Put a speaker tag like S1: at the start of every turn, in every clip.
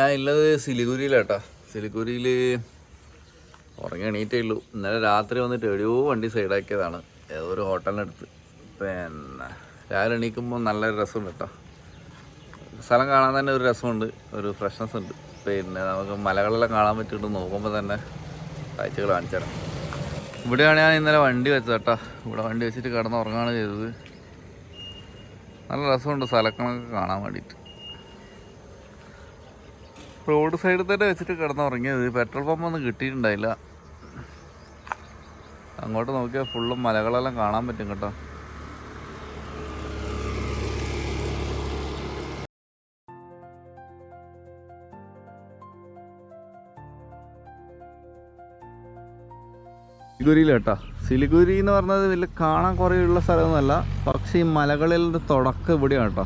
S1: ഞാൻ ഉള്ളത് സിലിഗുരിയിലാട്ടാ. സിലിഗുരിയിൽ ഉറങ്ങി എണീറ്റേ ഉള്ളൂ. ഇന്നലെ രാത്രി വന്നിട്ട് ഒരു വണ്ടി സൈഡാക്കിയതാണ്. ഏതോ ഒരു ഹോട്ടലിനടുത്ത്. പിന്നെ രാവിലെ എണീക്കുമ്പോൾ നല്ലൊരു രസമുണ്ട് കേട്ടോ സ്ഥലം കാണാൻ തന്നെ ഒരു രസമുണ്ട്. ഒരു ഫ്രഷ്നെസ് ഉണ്ട്. പിന്നെ നമുക്ക് മലകളെല്ലാം കാണാൻ പറ്റിയിട്ട് നോക്കുമ്പോൾ തന്നെ കാഴ്ചകൾ കാണിച്ചാണ് ഇവിടെയാണ് ഞാൻ ഇന്നലെ വണ്ടി വെച്ചത് കേട്ടോ ഇവിടെ വണ്ടി വെച്ചിട്ട് കിടന്ന് ഉറങ്ങുകയാണ് ചെയ്തത്. നല്ല രസമുണ്ട് സ്ഥലങ്ങളൊക്കെ കാണാൻ വേണ്ടിയിട്ട്. റോഡ് സൈഡിൽ തന്നെ വെച്ചിട്ട് കിടന്നുറങ്ങിയത്. പെട്രോൾ പമ്പ് ഒന്നും കിട്ടിയിട്ടുണ്ടായില്ല. അങ്ങോട്ട് നോക്കിയാൽ ഫുള്ളും മലകളെല്ലാം കാണാൻ പറ്റും കേട്ടോ. സിലിഗുരിയിലേട്ടാ സിലിഗുരി എന്ന് പറഞ്ഞത് വലിയ കാണാൻ കുറേ ഉള്ള സ്ഥലമൊന്നുമല്ല. പക്ഷേ ഈ മലകളിലെ തുടക്കം ഇവിടെയാണ് കേട്ടോ.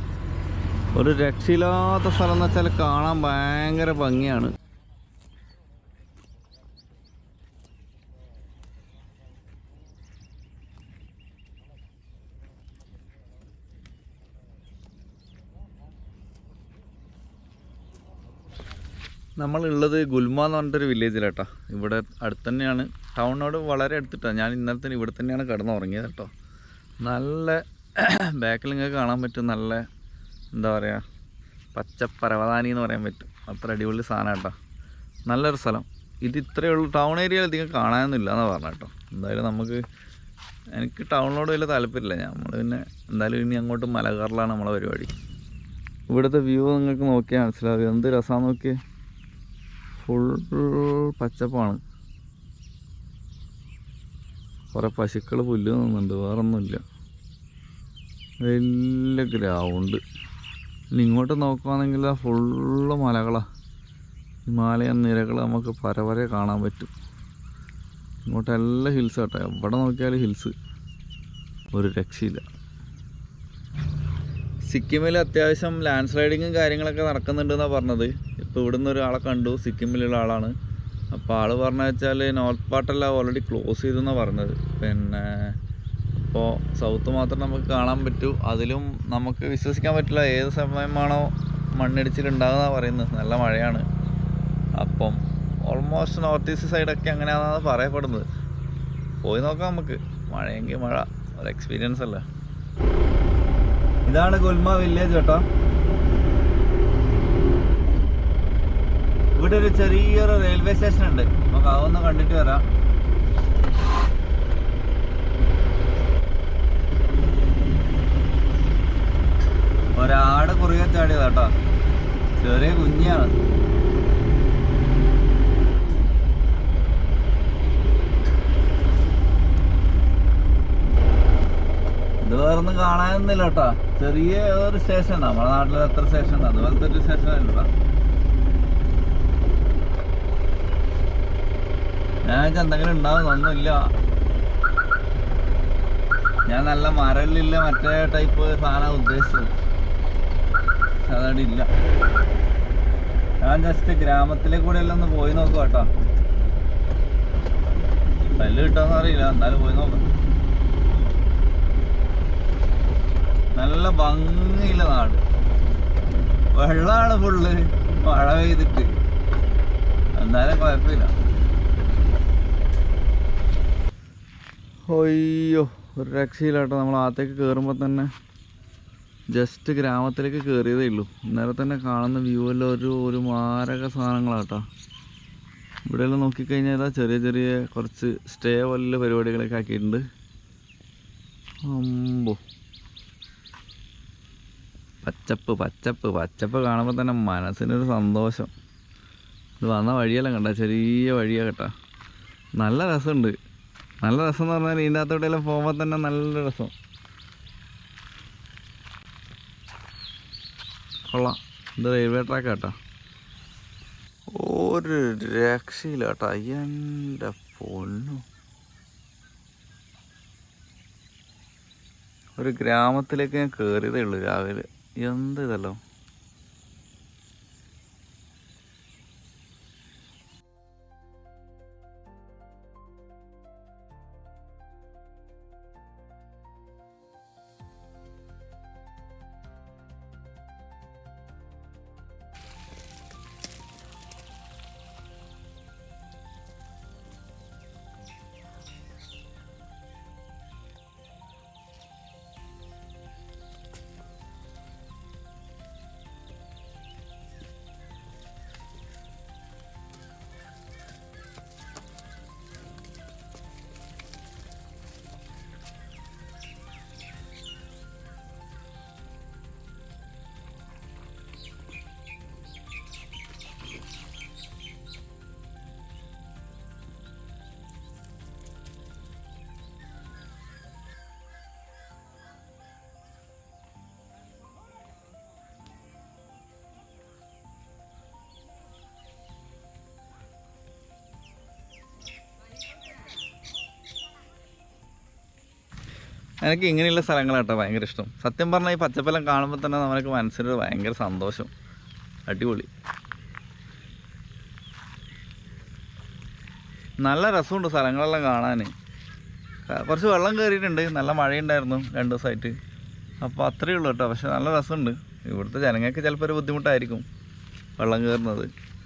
S1: ഒരു രക്ഷയില്ലാത്ത സ്ഥലം എന്ന് വെച്ചാൽ കാണാൻ ഭയങ്കര ഭംഗിയാണ്. നമ്മളുള്ളത് ഗുൽമ എന്ന് പറഞ്ഞിട്ടൊരു വില്ലേജിലാട്ടോ. ഇവിടെ അടുത്ത് തന്നെയാണ് ടൗണിനോട് വളരെ അടുത്തിട്ടാണ് ഞാൻ ഇന്നലെ തന്നെ ഇവിടെ തന്നെയാണ് കിടന്നുറങ്ങിയത് കേട്ടോ. നല്ല ബാക്കിൽ നിങ്ങൾക്ക് കാണാൻ പറ്റും. നല്ല എന്താ പറയുക പച്ച പരവതാനി എന്ന് പറയാൻ പറ്റും. അത്ര അടിപൊളി സാധനം കേട്ടോ. നല്ലൊരു സ്ഥലം. ഇത് ഇത്രയേ ഉള്ളൂ. ടൗൺ ഏരിയയിൽ അധികം കാണാനൊന്നുമില്ല എന്നാണ് പറഞ്ഞത് കേട്ടോ. എന്തായാലും നമുക്ക് എനിക്ക് ടൗണിനോട് വലിയ താല്പര്യമില്ല. നമ്മൾ പിന്നെ എന്തായാലും ഇനി അങ്ങോട്ട് മലകാറിലാണ് നമ്മളെ പരിപാടി. ഇവിടുത്തെ വ്യൂ നിങ്ങൾക്ക് നോക്കിയാൽ മനസ്സിലാവും. എന്ത് രസമാണെന്ന് നോക്കിയേ. ഫുൾ പച്ചപ്പാണ്. കുറേ പശുക്കൾ പുല്ല് നിന്നുണ്ട് വേറൊന്നുമില്ല. വലിയ ഗ്രൗണ്ട് ഇങ്ങോട്ട് നോക്കുകയാണെങ്കിൽ ഫുള്ള് മലകളാണ് ഹിമാലയൻ നിരകൾ നമുക്ക് പരവരെ കാണാൻ പറ്റും. ഇങ്ങോട്ടെല്ലാം ഹിൽസ് കേട്ടോ. എവിടെ നോക്കിയാലും ഹിൽസ്. ഒരു രക്ഷയില്ല. സിക്കിമിൽ അത്യാവശ്യം ലാൻഡ് സ്ലൈഡിങ്ങും കാര്യങ്ങളൊക്കെ നടക്കുന്നുണ്ടെന്നാണ് പറഞ്ഞത്. ഇപ്പോൾ ഇവിടുന്ന് ഒരാളെ കണ്ടു. സിക്കിമിലുള്ള ആളാണ്. അപ്പോൾ ആൾ പറഞ്ഞു വെച്ചാൽ നോർത്ത് പാർട്ടെല്ലാം ഓൾറെഡി ക്ലോസ് ചെയ്തെന്നാണ് പറഞ്ഞത്. പിന്നെ അപ്പോൾ സൗത്ത് മാത്രം നമുക്ക് കാണാൻ പറ്റൂ. അതിലും നമുക്ക് വിശ്വസിക്കാൻ പറ്റില്ല ഏത് സമയമാണോ മണ്ണിടിച്ചിലുണ്ടാകുന്ന പറയുന്നത്. നല്ല മഴയാണ്. അപ്പം ഓൾമോസ്റ്റ് നോർത്ത് ഈസ്റ്റ് സൈഡൊക്കെ അങ്ങനെയാണെന്നാണ് പറയപ്പെടുന്നത്. പോയി നോക്കാം നമുക്ക്. മഴയെങ്കിൽ മഴ. ഒരു എക്സ്പീരിയൻസ് അല്ല? ഇതാണ് ഗുൽമ വില്ലേജ് കേട്ടോ. ഇവിടെ ഒരു ചെറിയൊരു റെയിൽവേ സ്റ്റേഷൻ ഉണ്ട്. നമുക്ക് അതൊന്ന് കണ്ടിട്ട് വരാം. ഒരാട് കുറുകെ ചാടിയതാ കേട്ടോ. ചെറിയ കുഞ്ഞാണ്. ഇത് വേറൊന്നും കാണാനൊന്നുമില്ല കേട്ടോ. ചെറിയ ഒരു സ്റ്റേഷൻ നമ്മുടെ നാട്ടിൽ എത്ര സ്റ്റേഷൻ ഉണ്ട് അതുപോലത്തെ ഒരു സ്റ്റേഷൻ അല്ല ഞാൻ എന്തെങ്കിലും ഉണ്ടാവും. ഉണ്ടാവുന്നൊന്നുമില്ല ഞാൻ നല്ല മരലില്ല മറ്റേ ടൈപ്പ് സാധനം ഉദ്ദേശിച്ചത്. അതവിടെ ഇല്ല ഞാൻ ജസ്റ്റ് ഗ്രാമത്തിലെ കൂടെ എല്ലാം ഒന്ന് പോയി നോക്കുക കേട്ടോ കല്ല് കിട്ടാന്ന് അറിയില്ല എന്നാലും പോയി നോക്കാം. നല്ല ഭംഗിയില്ല നാട്. വെള്ളമാണ് ഫുള്ള് മഴ പെയ്തിട്ട്. എന്നാലും കുഴപ്പമില്ല. അയ്യോ ഒരു രക്ഷയില്ലാട്ടോ നമ്മൾ ആത്തേക്ക് കയറുമ്പോൾ തന്നെ ജസ്റ്റ് ഗ്രാമത്തിലേക്ക് കയറിയതേ ഉള്ളൂ. ഇന്നലെ തന്നെ കാണുന്ന വ്യൂ എല്ലാം ഒരു ഒരു മാരക സാധനങ്ങളാട്ടോ. ഇവിടെയെല്ലാം നോക്കിക്കഴിഞ്ഞാൽ ചെറിയ ചെറിയ കുറച്ച് സ്റ്റേ പോലുള്ള പരിപാടികളൊക്കെ ആക്കിയിട്ടുണ്ട്. അമ്പോ. പച്ചപ്പ് പച്ചപ്പ് പച്ചപ്പ് കാണുമ്പോൾ തന്നെ മനസ്സിനൊരു സന്തോഷം. ഇത് വന്ന വഴിയെല്ലാം കണ്ട ചെറിയ വഴിയാണ് കേട്ടോ. നല്ല രസമുണ്ട്. നല്ല രസം എന്ന് പറഞ്ഞാൽ ഇതിന്റെ അകത്തോടെല്ലാം പോകുമ്പോൾ തന്നെ നല്ല രസം. കൊള്ളാം. ഇത് റെയിൽവേ ട്രാക്ക് കേട്ടോ ഒരു രക്ഷയില്ല കേട്ടോ എന്റെ പൊന്നു. ഒരു ഗ്രാമത്തിലേക്ക് ഞാൻ കയറിയതേ ഉള്ളൂ രാവിലെ. എന്ത് ഇതല്ലോ? എനിക്ക് ഇങ്ങനെയുള്ള സ്ഥലങ്ങളാട്ടോ ഭയങ്കര ഇഷ്ടം. സത്യം പറഞ്ഞാൽ ഈ പച്ചപ്പലം കാണുമ്പോൾ തന്നെ നമുക്ക് മനസ്സിന് ഭയങ്കര സന്തോഷം. അടിപൊളി. നല്ല രസമുണ്ട് സ്ഥലങ്ങളെല്ലാം കാണാൻ കുറച്ച് വെള്ളം കയറിയിട്ടുണ്ട് നല്ല മഴയുണ്ടായിരുന്നു രണ്ട് ദിവസമായിട്ട് അപ്പോൾ അത്രയേ ഉള്ളൂ കേട്ടോ. പക്ഷെ നല്ല രസമുണ്ട്. ഇവിടുത്തെ ജനങ്ങൾക്ക് ചിലപ്പോൾ ഒരു ബുദ്ധിമുട്ടായിരിക്കും വെള്ളം കയറുന്നത്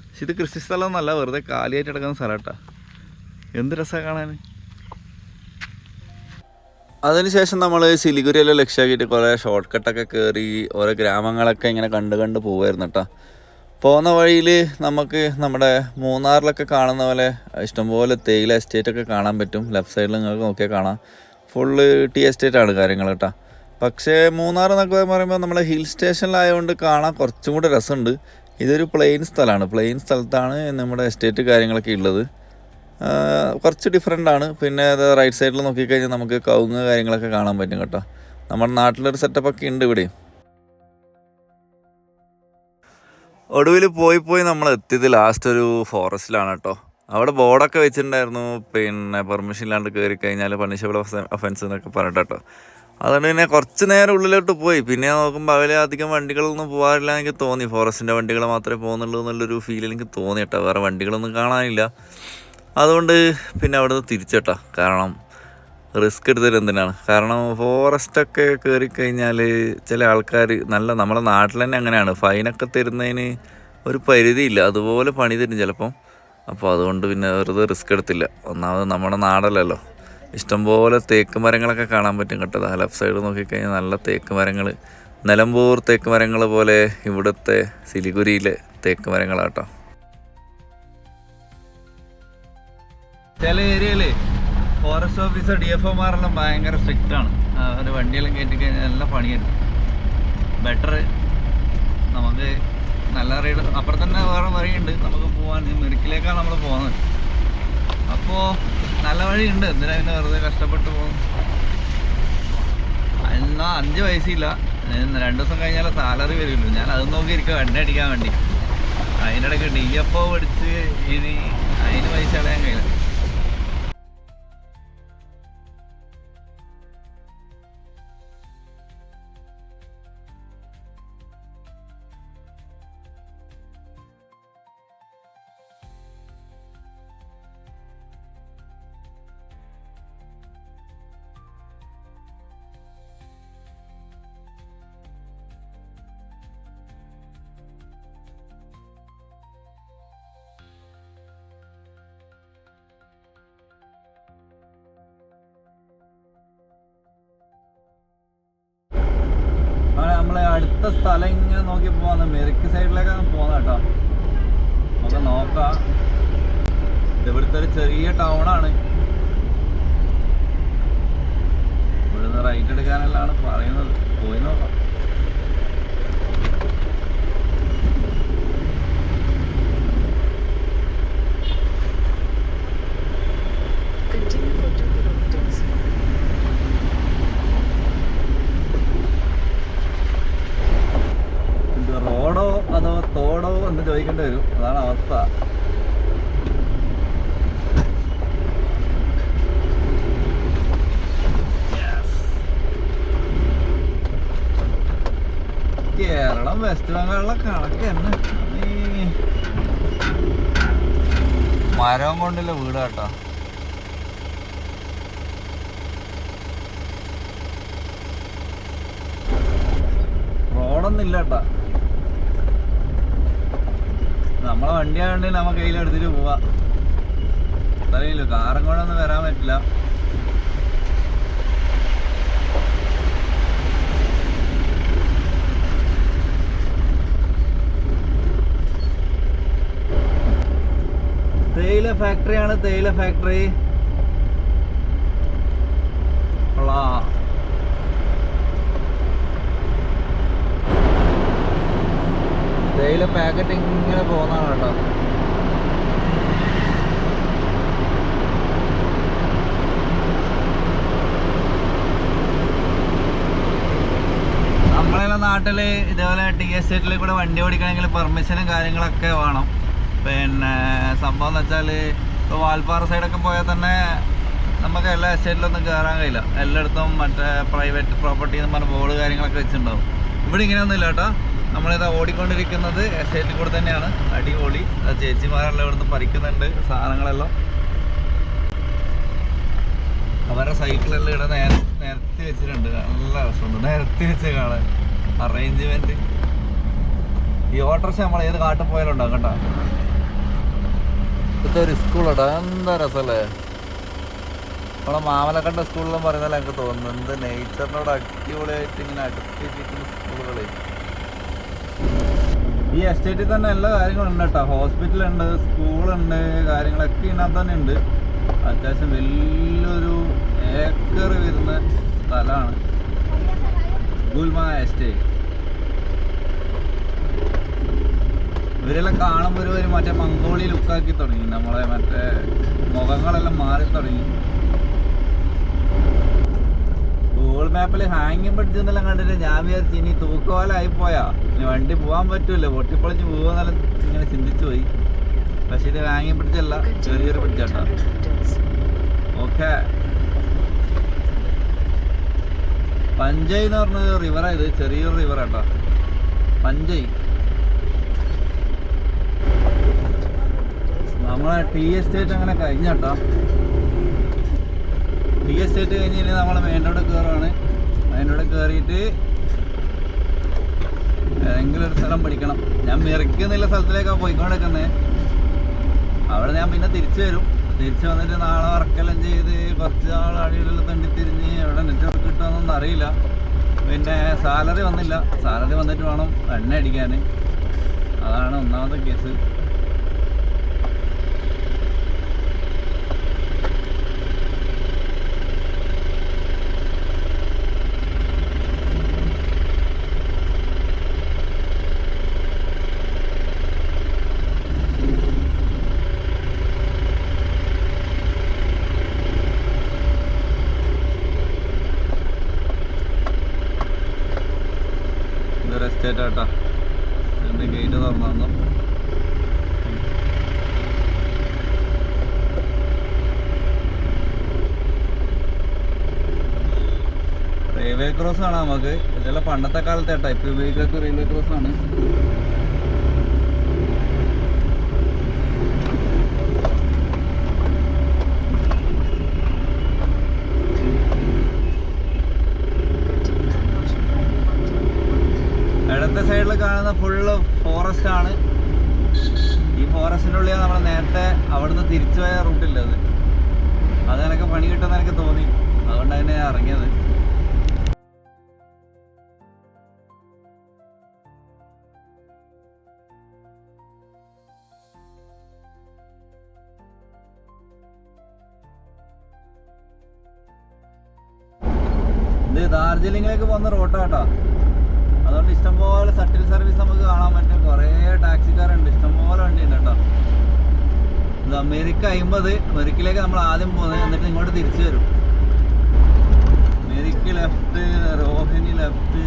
S1: പക്ഷെ ഇത് കൃഷി സ്ഥലമൊന്നല്ല വെറുതെ കാലിയായിട്ട് കിടക്കുന്ന സ്ഥലം കേട്ടോ. എന്ത് രസമാണ് കാണാൻ അതിനുശേഷം നമ്മൾ സിലിഗുരിയെല്ലാം ലക്ഷ്യമാക്കിയിട്ട് കുറേ ഷോർട്ട് കട്ടൊക്കെ കയറി ഓരോ ഗ്രാമങ്ങളൊക്കെ ഇങ്ങനെ കണ്ട് കണ്ട് പോവായിരുന്നു കേട്ടോ പോകുന്ന വഴിയിൽ നമുക്ക് നമ്മുടെ മൂന്നാറിലൊക്കെ കാണുന്ന പോലെ ഇഷ്ടംപോലെ തേയില എസ്റ്റേറ്റ് ഒക്കെ കാണാൻ പറ്റും. ലെഫ്റ്റ് സൈഡിൽ നിങ്ങൾക്ക് നോക്കിയാൽ കാണാം. ഫുള്ള് ടീ എസ്റ്റേറ്റ് ആണ് കാര്യങ്ങൾ കേട്ടോ പക്ഷേ മൂന്നാർ എന്നൊക്കെ പറയുമ്പോൾ നമ്മുടെ ഹിൽ സ്റ്റേഷനിലായതുകൊണ്ട് കാണാൻ കുറച്ചും കൂടെ രസമുണ്ട്. ഇതൊരു പ്ലെയിൻ സ്ഥലമാണ്. പ്ലെയിൻ സ്ഥലത്താണ് നമ്മുടെ എസ്റ്റേറ്റ് കാര്യങ്ങളൊക്കെ ഉള്ളത്. കുറച്ച് ഡിഫറെന്റ് ആണ്. പിന്നെ അത് റൈറ്റ് സൈഡിൽ നോക്കിക്കഴിഞ്ഞാൽ നമുക്ക് കവുങ്ങ് കാര്യങ്ങളൊക്കെ കാണാൻ പറ്റും കേട്ടോ. നമ്മുടെ നാട്ടിലൊരു സെറ്റപ്പ് ഒക്കെ ഉണ്ട് ഇവിടെ. ഒടുവിൽ പോയി പോയി നമ്മൾ എത്തിയത് ലാസ്റ്റ് ഒരു ഫോറസ്റ്റിലാണ് കേട്ടോ. അവിടെ ബോർഡൊക്കെ വെച്ചിട്ടുണ്ടായിരുന്നു. പിന്നെ പെർമിഷൻ ഇല്ലാണ്ട് കയറി കഴിഞ്ഞാൽ പണിഷബിൾ ഒഫൻസ് എന്നൊക്കെ പറഞ്ഞിട്ട് കേട്ടോ. അതുകൊണ്ട് പിന്നെ കുറച്ച് നേരം ഉള്ളിലോട്ട് പോയി. പിന്നെ നോക്കുമ്പോൾ അവരെ അധികം വണ്ടികളൊന്നും പോകാറില്ല എനിക്ക് തോന്നി. ഫോറസ്റ്റിന്റെ വണ്ടികൾ മാത്രമേ പോകുന്നുള്ളൂ എന്നുള്ളൊരു ഫീൽ എനിക്ക് തോന്നി കേട്ടോ. വേറെ വണ്ടികളൊന്നും കാണാനില്ല. അതുകൊണ്ട് പിന്നെ അവിടെ നിന്ന് തിരിച്ചേട്ടാ. കാരണം റിസ്ക് എടുത്തത് എന്തിനാണ്? കാരണം ഫോറസ്റ്റൊക്കെ കയറി കഴിഞ്ഞാൽ ചില ആൾക്കാർ നല്ല നമ്മുടെ നാട്ടിൽ തന്നെ അങ്ങനെയാണ്. ഫൈനൊക്കെ തരുന്നതിന് ഒരു പരിധിയില്ല. അതുപോലെ പണി തരും ചിലപ്പം. അപ്പോൾ അതുകൊണ്ട് പിന്നെ വെറുതെ റിസ്ക് എടുത്തില്ല. ഒന്നാമത് നമ്മുടെ നാടല്ലല്ലോ. ഇഷ്ടംപോലെ തേക്ക് മരങ്ങളൊക്കെ കാണാൻ പറ്റും കേട്ടോ. ലെഫ്റ്റ് സൈഡ് നോക്കിക്കഴിഞ്ഞാൽ നല്ല തേക്ക് മരങ്ങൾ നിലമ്പൂർ തേക്ക് മരങ്ങൾ പോലെ ഇവിടുത്തെ സിലിഗുരിയിലെ തേക്ക് മരങ്ങളാട്ടോ. ചില ഏരിയയിൽ ഫോറസ്റ്റ് ഓഫീസർ ഡി എഫ് ഒമാരെല്ലാം ഭയങ്കര സ്ട്രിക്റ്റ് ആണ്. അവരുടെ വണ്ടിയെല്ലാം കയറ്റി കഴിഞ്ഞാൽ നല്ല പണിയുണ്ട് ബെറ്റർ നമുക്ക് നല്ല റൈഡ് അപ്പുറം തന്നെ വേറെ വഴിയുണ്ട്. നമുക്ക് പോകാൻ മെഡിക്കലേക്കാണ് നമ്മൾ പോകുന്നത്. അപ്പോൾ നല്ല വഴിയുണ്ട്. എന്തിനാ പിന്നെ വെറുതെ കഷ്ടപ്പെട്ട് പോകും എന്നാൽ അഞ്ച് ഇന്ന് രണ്ട് ദിവസം കഴിഞ്ഞാൽ സാലറി വരുമല്ലോ ഞാൻ അത് നോക്കി ഇരിക്കുക അടിക്കാൻ വേണ്ടി. അതിന്റെ ഇടയ്ക്ക് ഡി എഫ് ഒ പഠിച്ച് ഇനി അതിന് പൈസ അടയാൻ കഴിയില്ല. അടുത്ത സ്ഥലം ഇങ്ങനെ നോക്കി പോവാന്ന്. മെറിക്ക് സൈഡിലേക്കാണ് പോകുന്നത് കേട്ടോ നമുക്ക് നോക്കാം ഇവിടുത്തെ ഒരു ചെറിയ ടൗൺ ആണ് ഇവിടുന്ന് റൈറ്റ് എടുക്കാനല്ലാണ് പറയുന്നത്. പോയി നോക്കാം
S2: Continue for 2 kilometers.
S1: ഇത് റോഡോ അതോ തോടോ എന്ന് ചോദിക്കേണ്ടി വരും അതാണ് അവസ്ഥ കേരളം വെസ്റ്റ് ബംഗാളിലെ കണക്ക് തന്നെ ഈ മരം കൊണ്ടുള്ള വീട് കേട്ടോ റോഡൊന്നും ഇല്ല കേട്ടാ നമ്മളെ വണ്ടി ആയതുകൊണ്ട് നമ്മ കയ്യിൽ എടുത്തിട്ട് പോവാ. അറിയില്ലോ കാറും കൂടെ ഒന്നും വരാൻ പറ്റില്ല. തേയില ഫാക്ടറിയാണ് തേയില ഫാക്ടറി കൊള്ളാം. തേയില പാക്കറ്റ് ഇങ്ങനെ പോകുന്നതാണ് കേട്ടോ. നമ്മളെല്ലാം നാട്ടിൽ ഇതേപോലെ ടി എസ്റ്റേറ്റിൽ കൂടെ വണ്ടി ഓടിക്കണമെങ്കിൽ പെർമിഷനും കാര്യങ്ങളൊക്കെ വേണം. പിന്നെ സംഭവം എന്ന് വെച്ചാൽ ഇപ്പോൾ വാൽപ്പാറ സൈഡൊക്കെ പോയാൽ തന്നെ നമുക്ക് എല്ലാ എസ്റ്റേറ്റിലൊന്നും കയറാൻ കഴിയില്ല. എല്ലായിടത്തും മറ്റേ പ്രൈവറ്റ് പ്രോപ്പർട്ടി എന്ന് പറഞ്ഞ ബോർഡ് കാര്യങ്ങളൊക്കെ വെച്ചിട്ടുണ്ടാവും. ഇവിടെ ഇങ്ങനെയൊന്നുമില്ല കേട്ടോ. നമ്മളിത് ഓടിക്കൊണ്ടിരിക്കുന്നത് എസ്റ്റേറ്റിൽ കൂടെ തന്നെയാണ്. അടിപൊളി. ചേച്ചിമാരെല്ലാം ഇവിടുന്ന് പറിക്കുന്നുണ്ട് സാധനങ്ങളെല്ലാം. അവരുടെ സൈക്കിളെല്ലാം ഇവിടെ നേര നിരത്തി വെച്ചിട്ടുണ്ട്. നല്ല രസമുണ്ട്. നിരത്തി വെച്ച് കാണാൻ. അറേഞ്ച്മെന്റ്. ഈ ഓട്ടോറിക്ഷ നമ്മൾ ഏത് കാട്ടിൽ പോയാലും ഉണ്ടാവും കേട്ടോ. ഇതൊരു സ്കൂളാട്ടോ. എന്താ രസമല്ലേ? നമ്മളെ മാമലക്കണ്ട സ്കൂളിലും പറയുന്നതല്ല എനിക്ക് തോന്നുന്നു. എന്ത് നേച്ചറിനോട് അടിപൊളിയായിട്ട് ഇങ്ങനെ അടുത്തിരിക്കുന്ന സ്കൂളുകളെ. ഈ എസ്റ്റേറ്റിൽ തന്നെ എല്ലാ കാര്യങ്ങളും ഉണ്ട് കേട്ടോ ഹോസ്പിറ്റലുണ്ട് സ്കൂളുണ്ട് കാര്യങ്ങളൊക്കെ ഇതിനകത്ത് തന്നെ ഉണ്ട്. അത്യാവശ്യം വലിയൊരു ഏക്കർ വരുന്ന സ്ഥലമാണ് ഗുൽമ എസ്റ്റേറ്റ് ഇവരെല്ലാം കാണുമ്പോൾ ഒരു മറ്റേ മംഗോളി ലുക്കാക്കി തുടങ്ങി. നമ്മളെ മറ്റേ മുഖങ്ങളെല്ലാം മാറി തുടങ്ങി. ഗൂഗിൾ മാപ്പിൽ ഹാങ്ങിങ് പിടിച്ചെന്നെല്ലാം കണ്ടിട്ട് ഞാൻ വിചാരിച്ചു ഇനി തൂക്കോലായി പോയാ. ഇനി വണ്ടി പോകാൻ പറ്റൂല പൊട്ടിപ്പൊളിച്ച് പോകുമെന്നെല്ലാം ഇങ്ങനെ ചിന്തിച്ചു പോയി. പക്ഷെ ഇത് ഹാങ്ങിങ് പിടിച്ചല്ല ചെറിയൊരു പിടിച്ചാട്ടോ കേട്ടോ
S2: 200
S1: ഓക്കെ പഞ്ചൈ എന്ന് പറഞ്ഞ റിവറാ ഇത്. ചെറിയൊരു റിവർ കേട്ടോ പഞ്ചൈ. നമ്മളെ ടീ എസ്റ്റേറ്റ് അങ്ങനെ കഴിഞ്ഞാട്ടോ. എസ്റ്റേറ്റ് കഴിഞ്ഞ് കഴിഞ്ഞാൽ നമ്മൾ മെയിൻ റോഡ് കയറുവാണ് മെയിൻ കയറിയിട്ട് ഏതെങ്കിലും ഒരു സ്ഥലം പഠിക്കണം ഞാൻ മിറക്കുന്നില്ല സ്ഥലത്തിലേക്കാണ് പോയിക്കൊണ്ടിരിക്കുന്നത് അവിടെ ഞാൻ പിന്നെ തിരിച്ചു വരും. തിരിച്ചു വന്നിട്ട് നാളെ വർക്കെല്ലാം ചെയ്ത് കുറച്ച് നാൾ അടിയിലുള്ള തണ്ടി തിരിഞ്ഞ് എവിടെ നെറ്റ്വർക്ക് കിട്ടുമെന്നൊന്നും അറിയില്ല. പിന്നെ സാലറി വന്നില്ല. സാലറി വന്നിട്ട് വേണം എണ്ണ അടിക്കാൻ അതാണ് ഒന്നാമത്തെ കേസ് ഇതൊരു എസ്റ്റേറ്റ് ആട്ടാ എന്റെ ഗേറ്റ് തുറന്നു റെയിൽവേ ക്രോസ് ആണ് നമുക്ക്. ഇതെല്ലാം പണ്ടത്തെ കാലത്തെ കേട്ടോ. ഇപ്പൊ ഉപയോഗിക്കാത്ത റെയിൽവേ ക്രോസ് ആണ് ഇടത്തെ സൈഡിൽ കാണുന്ന ഫുള്ള് ഫോറസ്റ്റ് ആണ്. ഈ ഫോറസ്റ്റിന്റെ ഉള്ളിൽ നമ്മൾ നേരത്തെ അവിടുന്ന് തിരിച്ചു പോയ റൂട്ടില്ലത് അത്? എനിക്ക് പണി കിട്ടുമെന്ന് എനിക്ക് തോന്നി. അതുകൊണ്ടാണ് ഞാൻ ഇറങ്ങിയത്. ഇത് ഡാർജിലിംഗിലേക്ക് പോകുന്ന റോട്ടാട്ടോ അതുകൊണ്ട് ഇഷ്ടംപോലെ സട്ടിൽ സർവീസ് നമുക്ക് കാണാൻ പറ്റും. കുറേ ടാക്സിക്കാരുണ്ട് ഇഷ്ടംപോലെ വണ്ടി ഉണ്ട് കേട്ടോ. ഇത് അമേരിക്ക അമ്പത്. അമേരിക്കയിലേക്ക് നമ്മൾ ആദ്യം പോകുന്നത് എന്നിട്ട് ഇങ്ങോട്ട് തിരിച്ചു വരും. അമേരിക്ക ലെഫ്റ്റ് റോഹിണി ലെഫ്റ്റ്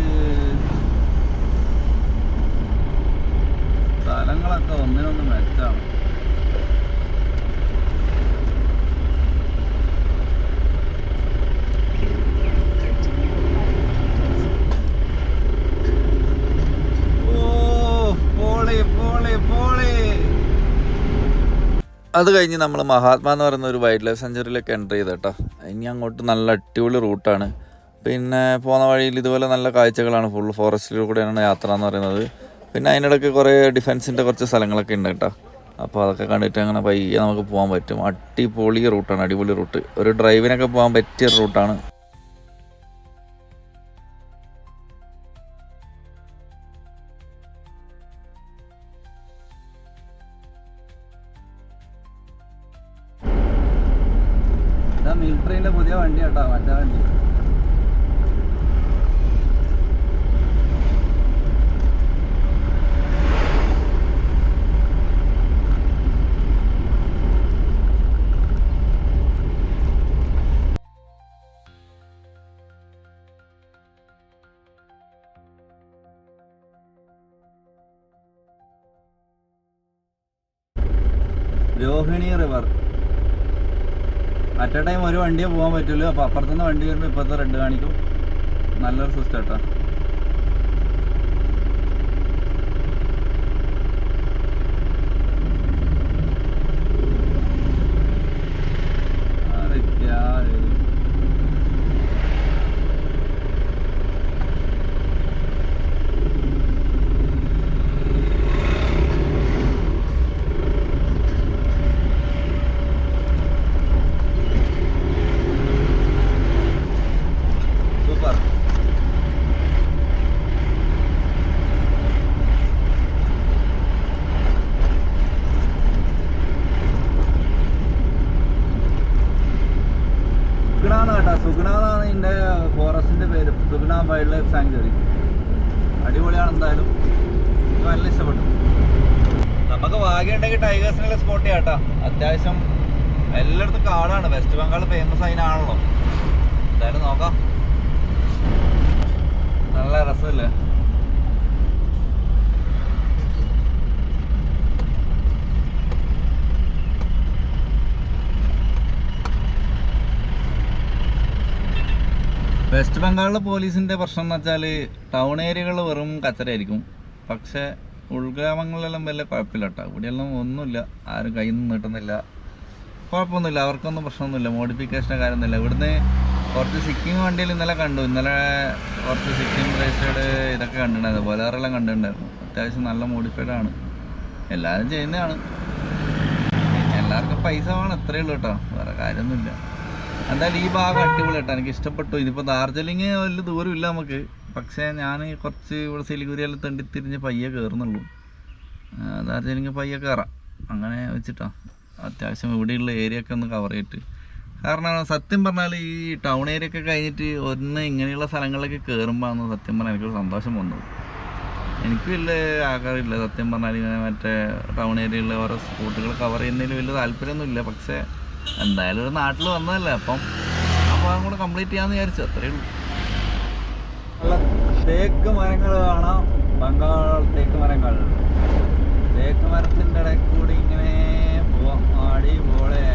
S1: സ്ഥലങ്ങളൊക്കെ ഒന്നിനൊന്ന് മെച്ചാണ് ഓ പോളി പോളി പോളി അത് കഴിഞ്ഞ് നമ്മൾ മഹാത്മാ എന്ന് പറയുന്ന ഒരു വൈൽഡ് ലൈഫ് സെഞ്ചുറിയിലേക്ക് എന്റർ ചെയ്ത് കേട്ടോ ഇനി അങ്ങോട്ട് നല്ല അടിപൊളി റൂട്ടാണ് പിന്നെ പോകുന്ന വഴിയിൽ ഇതുപോലെ നല്ല കാഴ്ചകളാണ്. ഫുൾ ഫോറസ്റ്റിലൂടെ കൂടെയാണ് യാത്ര എന്ന് പറയുന്നത്. പിന്നെ അതിനിടയ്ക്ക് കുറേ ഡിഫൻസിന്റെ കുറച്ച് സ്ഥലങ്ങളൊക്കെ ഉണ്ട് കേട്ടോ. അപ്പോൾ അതൊക്കെ കണ്ടിട്ട് അങ്ങനെ പയ്യെ നമുക്ക് പോകാൻ പറ്റും. അടിപൊളി റൂട്ടാണ് അടിപൊളി റൂട്ട് ഒരു ഡ്രൈവിനൊക്കെ പോകാൻ പറ്റിയ റൂട്ടാണ് ഇതാ മിലിറ്ററിന്റെ പുതിയ വണ്ടി കേട്ടോ മറ്റേ വണ്ടി. Rohini river. At a time ഒരു വണ്ടിയെ പോകാൻ പറ്റുള്ളൂ അപ്പോൾ അപ്പുറത്തുനിന്ന് വണ്ടി വരുമ്പോൾ ഇപ്പോഴത്തെ റെഡ് കാണിക്കും. നല്ലൊരു സിസ്റ്റം കേട്ടോ website വെസ്റ്റ് ബംഗാളിലെ പോലീസിന്റെ പ്രശ്നം എന്ന് വെച്ചാൽ ടൗൺ ഏരിയകൾ വെറും കച്ചറയായിരിക്കും. പക്ഷേ ഉൾഗ്രാമങ്ങളിലെല്ലാം വലിയ കുഴപ്പമില്ല കേട്ടോ. ഇവിടെയെല്ലാം ഒന്നുമില്ല. ആരും കയ്യിൽ നിന്ന് നീട്ടുന്നില്ല. കുഴപ്പമൊന്നുമില്ല. അവർക്കൊന്നും പ്രശ്നമൊന്നുമില്ല. മോഡിഫിക്കേഷന്റെ കാര്യമൊന്നുമില്ല. ഇവിടുന്ന് കുറച്ച് സിക്കിം വണ്ടിയിൽ ഇന്നലെ കണ്ടു. ഇന്നലെ കുറച്ച് സിക്കിം രജിസ്റ്റേർഡ് ഇതൊക്കെ കണ്ടിട്ടുണ്ടായിരുന്നു. ബോലാറെല്ലാം കണ്ടിട്ടുണ്ടായിരുന്നു. അത്യാവശ്യം നല്ല മോഡിഫൈഡ് ആണ്. എല്ലാവരും ചെയ്യുന്നതാണ്. എല്ലാവർക്കും പൈസ വേണം. ഇത്രയേ ഉള്ളൂ കേട്ടോ. വേറെ കാര്യമൊന്നുമില്ല. എന്തായാലും ഈ ഭാഗം അടിപൊളി കേട്ടോ എനിക്ക് ഇഷ്ടപ്പെട്ടു. ഇതിപ്പോൾ ദാർജിലിംഗ് വലിയ ദൂരമില്ല നമുക്ക്. പക്ഷേ ഞാൻ കുറച്ച് ഇവിടെ സിലിഗുരിയെല്ലാം തെണ്ടി തിരിഞ്ഞ് പയ്യെ കയറുന്നുള്ളൂ ദാർജിലിംഗ് പയ്യെ കയറാം അങ്ങനെ വെച്ചിട്ടാ. അത്യാവശ്യം ഇവിടെയുള്ള ഏരിയ ഒക്കെ ഒന്ന് കവർ ചെയ്തിട്ട്. കാരണം സത്യം പറഞ്ഞാൽ ഈ ടൗൺ ഏരിയ ഒക്കെ കഴിഞ്ഞിട്ട് ഒന്ന് ഇങ്ങനെയുള്ള സ്ഥലങ്ങളിലൊക്കെ കയറുമ്പോഴാണ് സത്യം പറഞ്ഞാൽ എനിക്കൊരു സന്തോഷം വന്നത്. എനിക്ക് വലിയ ആഗ്രഹമില്ല സത്യം പറഞ്ഞാൽ ഇങ്ങനെ മറ്റേ ടൗൺ ഏരിയയിലെ ഓരോ സ്പോട്ടുകൾ കവർ ചെയ്യുന്നതിൽ വലിയ താല്പര്യമൊന്നുമില്ല. പക്ഷേ എന്തായാലും ഒരു നാട്ടിൽ വന്നതല്ലേ അപ്പം ആ ഭാഗം കൂടെ കംപ്ലീറ്റ് ചെയ്യാമെന്ന് വിചാരിച്ചു അത്രേ ഉള്ളൂ. നല്ല തേക്ക് മരങ്ങൾ കാണാം. ബംഗാൾ തേക്ക് മരങ്ങൾ. തേക്ക് മരത്തിന്റെ ഇടയിൽ കൂടി ഇങ്ങനെ പോവാം. അടിപൊളി.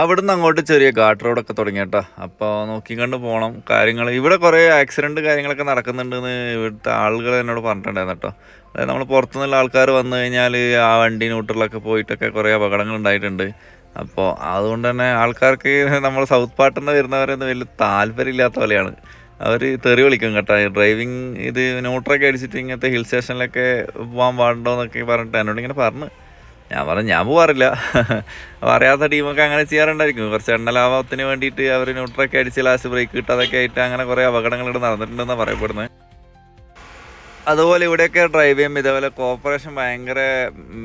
S1: അവിടുന്ന് അങ്ങോട്ട് ചെറിയ ഘാട്ട് റോഡൊക്കെ തുടങ്ങിയട്ടാ അപ്പോൾ നോക്കിക്കണ്ട് പോകണം കാര്യങ്ങൾ ഇവിടെ കുറേ ആക്സിഡന്റ് കാര്യങ്ങളൊക്കെ നടക്കുന്നുണ്ടെന്ന് ഇവിടുത്തെ ആളുകൾ എന്നോട് പറഞ്ഞിട്ടുണ്ടായിരുന്നു കേട്ടോ. അതായത് നമ്മൾ പുറത്തുനിന്നുള്ള ആൾക്കാർ വന്നു കഴിഞ്ഞാൽ ആ വണ്ടി ന്യൂട്രലൊക്കെ പോയിട്ടൊക്കെ കുറേ അപകടങ്ങൾ ഉണ്ടായിട്ടുണ്ട്. അപ്പോൾ അതുകൊണ്ട് തന്നെ ആൾക്കാർക്ക് നമ്മൾ സൗത്ത് പാട്ടിൽ നിന്ന് വരുന്നവരൊന്നും വലിയ താല്പര്യമില്ലാത്ത പോലെയാണ്. അവർ തെറി വിളിക്കും കേട്ടോ. ഡ്രൈവിങ് ഇത് ന്യൂട്രൊക്കെ അടിച്ചിട്ട് ഇങ്ങനത്തെ ഹിൽ സ്റ്റേഷനിലൊക്കെ പോകാൻ പാടുണ്ടോ എന്നൊക്കെ പറഞ്ഞിട്ട് എന്നോട് ഇങ്ങനെ പറഞ്ഞു. ഞാൻ പറഞ്ഞു ഞാൻ പോവാറില്ല. അറിയാത്ത ടീമൊക്കെ അങ്ങനെ ചെയ്യാറുണ്ടായിരിക്കും. കുറച്ച് എണ്ണ ലാഭത്തിന് വേണ്ടിയിട്ട് അവർ ന്യൂട്രൊക്കെ അടിച്ച് ലാസ്റ്റ് ബ്രേക്ക് കിട്ടാതൊക്കെ ആയിട്ട് അങ്ങനെ കുറേ അപകടങ്ങൾ ഇവിടെ നടന്നിട്ടുണ്ടെന്നാണ് പറയപ്പെടുന്നത് അതുപോലെ ഇവിടെയൊക്കെ ഡ്രൈവ് ചെയ്യുമ്പോൾ ഇതേപോലെ കോപ്പറേഷൻ ഭയങ്കര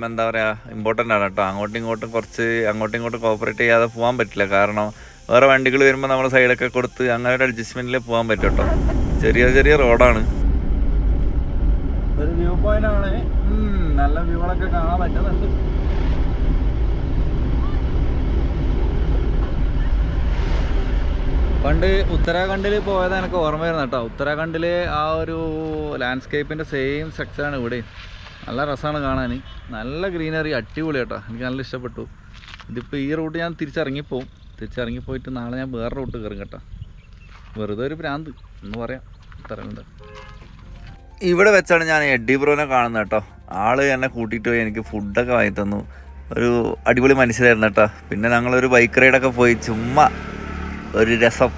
S1: എന്താ പറയുക ഇമ്പോർട്ടന്റ് ആണ് കേട്ടോ. അങ്ങോട്ടും ഇങ്ങോട്ടും കുറച്ച് അങ്ങോട്ടും ഇങ്ങോട്ടും കോപ്പറേറ്റ് ചെയ്യാതെ പോകാൻ പറ്റില്ല. കാരണം വേറെ വണ്ടികൾ വരുമ്പോൾ നമ്മൾ സൈഡൊക്കെ കൊടുത്ത് അങ്ങനെ ഒരു അഡ്ജസ്റ്റ്മെന്റിൽ പോകാൻ പറ്റും കേട്ടോ. ചെറിയ ചെറിയ റോഡാണ് ഒരു വ്യൂ പോയിന്റ് ആണ്. നല്ല വ്യൂകളൊക്കെ കാണാൻ പറ്റുന്നുണ്ട്. പണ്ട് ഉത്തരാഖണ്ഡിൽ പോയത് എനിക്ക് ഓർമ്മ വരുന്ന കേട്ടോ. ഉത്തരാഖണ്ഡിൽ ആ ഒരു ലാൻഡ്സ്കേപ്പിന്റെ സെയിം സ്ട്രക്ചറാണ് ഇവിടെ നല്ല രസമാണ് കാണാൻ നല്ല ഗ്രീനറി അടിപൊളി കേട്ടോ. എനിക്ക് നല്ല ഇഷ്ടപ്പെട്ടു. ഇതിപ്പോൾ ഈ റൂട്ട് ഞാൻ തിരിച്ചിറങ്ങിപ്പോവും. തിരിച്ചിറങ്ങിപ്പോയിട്ട് നാളെ ഞാൻ വേറെ റൂട്ട് കയറും കേട്ടോ. വെറുതെ ഒരു ഭ്രാന്ത് എന്ന് പറയാം. ഉത്തരാഖണ്ഡ് ഇവിടെ വെച്ചാണ് ഞാൻ എഡ്ഡി ബ്രോനെ കാണുന്നത് കേട്ടോ. ആൾ എന്നെ കൂട്ടിയിട്ട് പോയി എനിക്ക് ഫുഡൊക്കെ വാങ്ങി തന്നു. ഒരു അടിപൊളി മനുഷ്യരായിരുന്നു കേട്ടോ. പിന്നെ ഞങ്ങളൊരു ബൈക്ക് റൈഡൊക്കെ പോയി. ചുമ്മാ ഒരു രസം.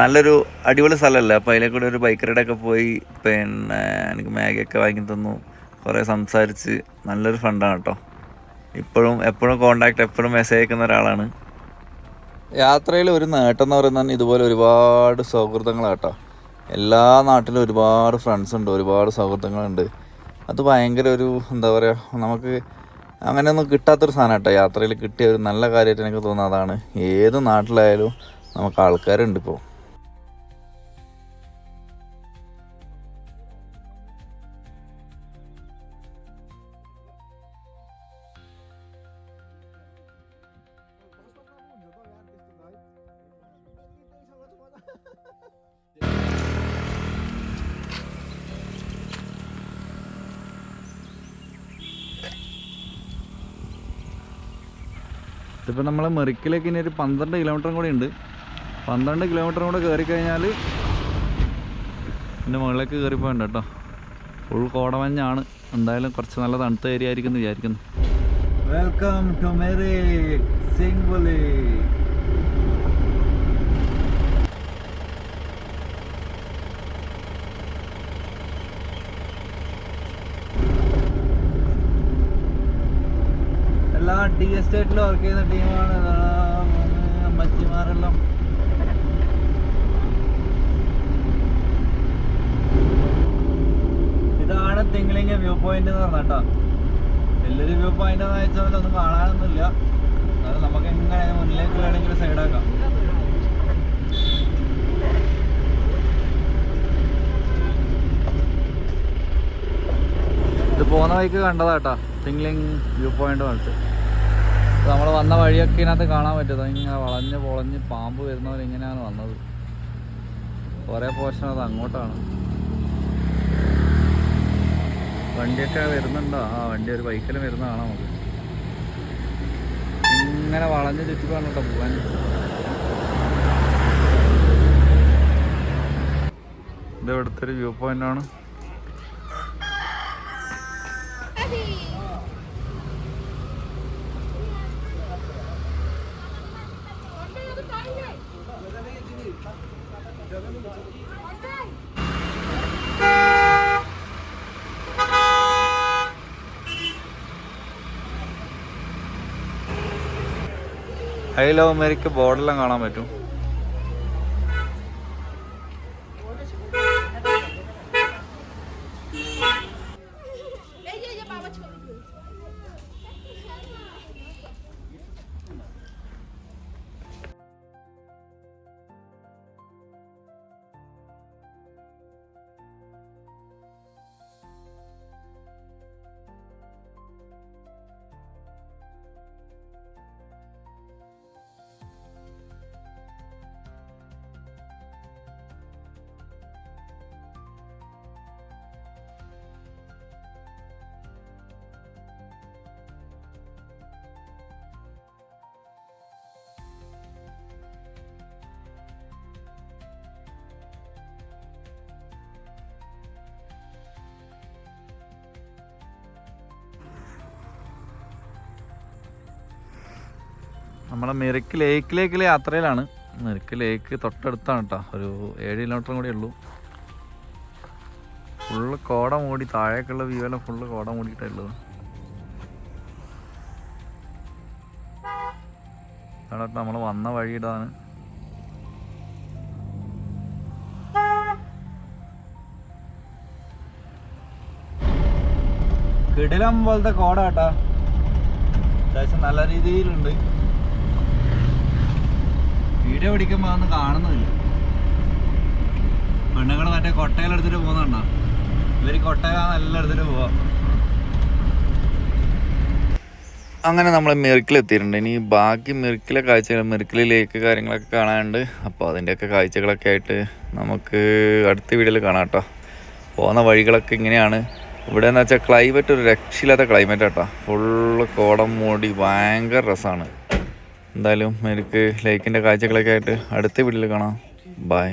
S1: നല്ലൊരു അടിപൊളി സ്ഥലമല്ലേ? അപ്പോൾ അതിലെ കൂടെ ഒരു ബൈക്ക് റൈഡൊക്കെ പോയി. പിന്നെ എനിക്ക് മാഗിയൊക്കെ വാങ്ങി തന്നു. കുറേ സംസാരിച്ച്. നല്ലൊരു ഫ്രണ്ടാണ് കേട്ടോ. ഇപ്പോഴും എപ്പോഴും കോണ്ടാക്ട് എപ്പോഴും മെസ്സേജ് അയക്കുന്ന ഒരാളാണ്. യാത്രയിൽ ഒരു നേട്ടം എന്ന് പറയുന്നത് ഇതുപോലെ ഒരുപാട് സൗഹൃദങ്ങളാണ് സൗഹൃദങ്ങളാട്ടോ എല്ലാ നാട്ടിലും ഒരുപാട് ഫ്രണ്ട്സ് ഉണ്ട് ഒരുപാട് സൗഹൃദങ്ങളുണ്ട്. അത് ഭയങ്കര ഒരു എന്താ പറയുക നമുക്ക് അങ്ങനെയൊന്നും കിട്ടാത്തൊരു സാധനം കേട്ടോ യാത്രയിൽ കിട്ടിയ ഒരു നല്ല കാര്യമായിട്ട് എനിക്ക് തോന്നുന്നത് അതാണ്. ഏത് നാട്ടിലായാലും നമുക്ക് ആൾക്കാരുണ്ട് ഇപ്പോൾ ഇതിപ്പോൾ നമ്മളെ മെറിക്കിലേക്ക് ഇനി ഒരു പന്ത്രണ്ട് കിലോമീറ്ററും കൂടി ഉണ്ട്. പന്ത്രണ്ട് കിലോമീറ്ററും കൂടെ കയറി കഴിഞ്ഞാൽ എന്റെ മുകളിലേക്ക് കയറി പോകണ്ട കേട്ടോ. ഫുൾ കോടമഞ്ഞാണ്. എന്തായാലും കുറച്ച് നല്ല തണുത്ത ഏരിയ ആയിരിക്കും എന്ന് വിചാരിക്കുന്നു. വെൽക്കം ടു മെറി സിംഗ്ബുലി എല്ലാ ടീ എസ്റ്റേറ്റിൽ വർക്ക് ചെയ്യുന്ന ടീമാണ് അമ്മച്ചിമാരെല്ലാം ഇതാണ് തിങ്കളിങ്ങ വ്യൂ പോയിന്റ് എന്ന് പറഞ്ഞ കേട്ടോ. വലിയൊരു വ്യൂ പോയിന്റ് എന്ന് വെച്ചാൽ ഒന്നും കാണാനൊന്നുമില്ല. അത് നമുക്ക് എങ്ങനെ മുന്നിലേക്ക് വേണമെങ്കിൽ സൈഡാക്കാം ഇത് പോകുന്ന വഴിക്ക് കണ്ടതാട്ടാ തിങ്ലിങ് വ്യൂ പോയിന്റ് പറഞ്ഞിട്ട്. നമ്മൾ വന്ന വഴിയൊക്കെ ഇതിനകത്ത് കാണാൻ പറ്റും. ഇങ്ങനെ വളഞ്ഞ് പൊളഞ്ഞ് പാമ്പ് വരുന്നവർ ഇങ്ങനെയാണ് വന്നത്. കുറേ പോർഷൻ അത് അങ്ങോട്ടാണ്. വണ്ടിയൊക്കെ വരുന്നുണ്ടോ? ആ വണ്ടി ഒരു ബൈക്കിലും വരുന്ന കാണാം നമുക്ക്. ഇങ്ങനെ വളഞ്ഞ് ചുറ്റി കേട്ടോ പോകാൻ ഇത് ഇവിടുത്തെ ഒരു വ്യൂ പോയിന്റ് ആണ് ഐ ലവ് അമേരിക്ക ബോർഡെല്ലാം കാണാൻ പറ്റും. നമ്മളെ മെറിക്ക് ലേക്കിലേക്കുള്ള യാത്രയിലാണ്. മെറിക്ക് ലേക്ക് തൊട്ടടുത്താണ് കേട്ടോ ഒരു ഏഴ് കിലോമീറ്ററും കൂടെ ഉള്ളൂ. ഫുള്ള് കോട മൂടി താഴേക്കുള്ള വ്യൂ എല്ലാം ഫുള്ള് കോട മൂടിയിട്ടുള്ളത് നമ്മൾ വന്ന വഴി ഇതാണ്. കിടിലം പോലത്തെ കോട കേട്ടാ അത്യാവശ്യം നല്ല രീതിയിലുണ്ട്. വീഡിയോ പിടിക്കുമ്പോൾ അതൊന്നും കാണുന്നില്ല പെണ്ണുങ്ങൾ മറ്റേ കൊട്ടയിലെടുത്തിട്ട് പോകുന്നുണ്ടോ ഇവർ നല്ല എടുത്തിട്ട് പോവാം. അങ്ങനെ നമ്മൾ മെറിക്കിൽ എത്തിയിട്ടുണ്ട് ഇനി ബാക്കി മെറിക്കിലെ കാഴ്ചകൾ മെറിക്കിലെ ലേക്ക് കാര്യങ്ങളൊക്കെ കാണാനുണ്ട്. അപ്പോൾ അതിന്റെയൊക്കെ കാഴ്ചകളൊക്കെ ആയിട്ട് നമുക്ക് അടുത്ത വീഡിയോയിൽ കാണാം കേട്ടോ. പോകുന്ന വഴികളൊക്കെ ഇങ്ങനെയാണ്. ഇവിടെ എന്ന് വെച്ചാൽ ക്ലൈമറ്റ് ഒരു രക്ഷയില്ലാത്ത ക്ലൈമറ്റ് കേട്ടോ ഫുള്ള് കോടം മൂടി ഭയങ്കര രസമാണ് എന്തായാലും എനിക്ക് ലൈക്കിന്റെ കാഴ്ചകളൊക്കെ ആയിട്ട് അടുത്ത വീഡിയോയിൽ കാണാം. ബൈ